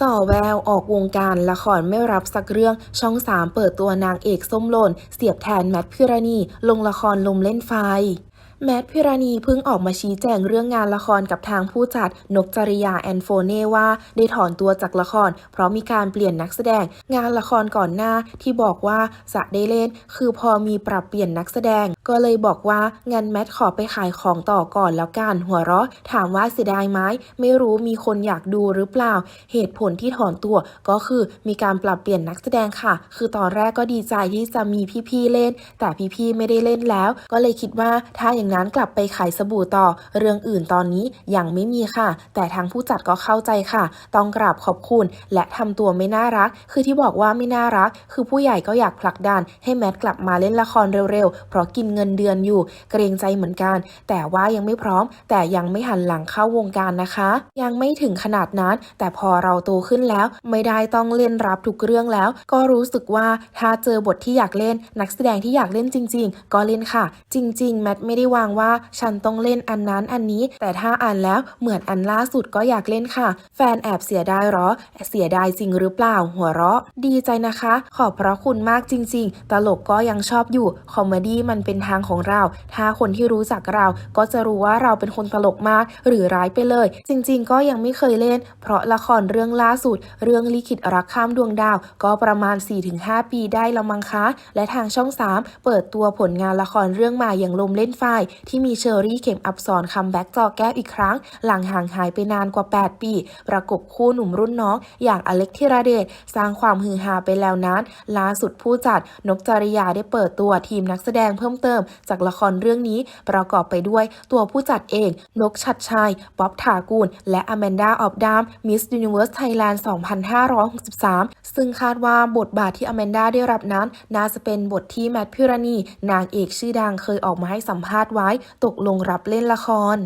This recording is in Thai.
ส่อแววออกวงการละครไม่รับสักเรื่องช่อง3เปิดตัวนางเอกส้มหล่น เสียบแทนแมทพิรณี ลงละครลมเล่นไฟแมทพิรณีเพิ่งออกมาชี้แจงเรื่องงานละครกับทางผู้จัดนกจริยาแอนโฟเน่ว่า ได้ถอนตัวจากละคร เพราะมีการเปลี่ยนนักแสดง งานละครก่อนหน้าที่บอกว่าจะได้เล่น คือพอมีปรับเปลี่ยนนักแสดง ก็เลยบอกว่างั้นแมทขอไปขายของต่อก่อนแล้วกันหัวเราะ ถามว่าเสียดายไหมไม่รู้มีคนอยากดูหรือเปล่า เหตุผลที่ถอนตัวก็คือมีการปรับเปลี่ยนนักแสดงค่ะ คือตอนแรกก็ดีใจที่จะมีพี่ๆเล่น แต่พี่ๆไม่ได้เล่นแล้ว ก็เลยคิดว่าถ้าอย่างนั้นกลับไปขายสบู่ต่อ เรื่องอื่นตอนนี้ยังไม่มีค่ะ แต่ทางผู้จัดก็เข้าใจค่ะ ต้องกราบขอบคุณ และทำตัวไม่น่ารัก คือที่บอกว่าไม่น่ารัก คือผู้ใหญ่ก็อยากผลักดันให้แมทกลับมาเล่นละครเร็วๆเพราะกินเงินเดือนอยู่ เกรงใจเหมือนกัน แต่ว่ายังไม่พร้อม แต่ยังไม่หันหลังเข้าวงการนะคะ ยังไม่ถึงขนาดนั้น แต่พอเราโตขึ้นแล้ว ไม่ได้ต้องเล่นรับทุกเรื่องแล้ว ก็รู้สึกว่าถ้าเจอบทที่อยากเล่น นักแสดงที่อยากเล่นจริง ๆ ก็เล่นค่ะ จริง ๆ แมทไม่ได้วางว่า ฉันต้องเล่นอันนั้นอันนี้ แต่ถ้าอ่านแล้วเหมือนอันล่าสุดก็อยากเล่นค่ะ แฟนแอบเสียดายเหรอ เสียดายจริงหรือเปล่าหัวเราะ ดีใจนะคะ ขอบพระคุณมากจริง ๆ ตลกก็ยังชอบอยู่คอมเมดี้มันเป็นทางของเรา ถ้าคนที่รู้จักเราก็จะรู้ว่าเราเป็นคนตลกมาก หรือร้ายไปเลย จริง ๆ ก็ยังไม่เคยเล่น เพราะละครเรื่องล่าสุด เรื่องลิขิตรักข้ามดวงดาว ก็ประมาณ 4-5 ปีได้ละมังคะ และทางช่อง 3 เปิดตัวผลงานละครเรื่องใหม่อย่างลมเล่นไฟที่มีเชอรี่เข็มอับสอนคัมแบ็กจอแก้วอีกครั้ง หลังห่างหายไปนานกว่า 8 ปี ประกบคู่หนุ่มรุ่นน้อง อย่างอเล็กธีรเดชสร้างความฮือฮาไปแล้วนั้นล่าสุดผู้จัดนกจริยาได้เปิดตัวทีมนักแสดงเพิ่มเติมจากละครเรื่องนี้ประกอบไปด้วยตัวผู้จัดเอง นกชัดชัย ป๊อบถากูล และอแมนดาออฟดามมิสยูนิเวิร์สไทยแลนด์2563 ซึ่งคาดว่าบทบาทที่อแมนดาได้รับนั้น น่าจะเป็นบทที่แมทพิรณี นางเอกชื่อดังเคยออกมาให้สัมภาษณ์ไว้ ตกลงรับเล่นละคร